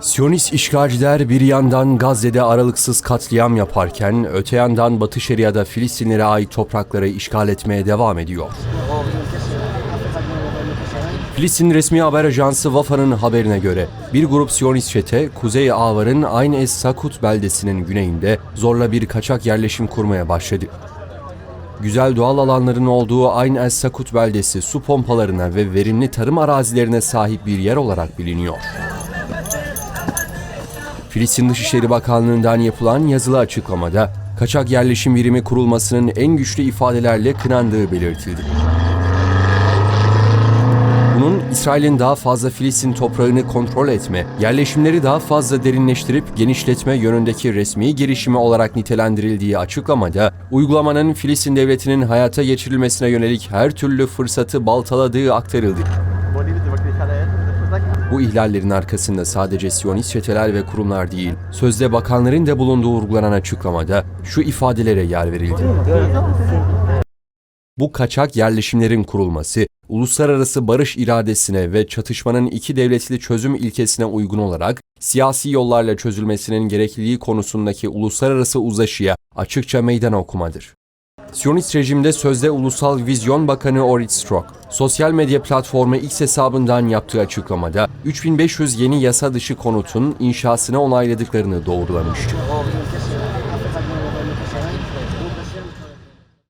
Siyonist işgalciler bir yandan Gazze'de aralıksız katliam yaparken öte yandan Batı Şeria'da Filistinlere ait toprakları işgal etmeye devam ediyor. Filistin resmi haber ajansı Vafa'nın haberine göre bir grup Siyonist çete Kuzey Avar'ın Ayn es Sakut beldesinin güneyinde zorla bir kaçak yerleşim kurmaya başladı. Güzel doğal alanların olduğu Ayn es Sakut beldesi su pompalarına ve verimli tarım arazilerine sahip bir yer olarak biliniyor. Filistin Dışişleri Bakanlığı'ndan yapılan yazılı açıklamada kaçak yerleşim birimi kurulmasının en güçlü ifadelerle kınandığı belirtildi. İsrail'in daha fazla Filistin toprağını kontrol etme, yerleşimleri daha fazla derinleştirip genişletme yönündeki resmi girişimi olarak nitelendirildiği açıklamada, uygulamanın Filistin devletinin hayata geçirilmesine yönelik her türlü fırsatı baltaladığı aktarıldı. Bu ihlallerin arkasında sadece Siyonist çeteler ve kurumlar değil, sözde bakanların da bulunduğu vurgulanan açıklamada şu ifadelere yer verildi. Bu kaçak yerleşimlerin kurulması, uluslararası barış iradesine ve çatışmanın iki devletli çözüm ilkesine uygun olarak siyasi yollarla çözülmesinin gerekliliği konusundaki uluslararası uzlaşıya açıkça meydan okumadır. Siyonist rejimde sözde Ulusal Vizyon Bakanı Orit Strok, sosyal medya platformu X hesabından yaptığı açıklamada 3500 yeni yasa dışı konutun inşasını onayladıklarını doğrulamıştı.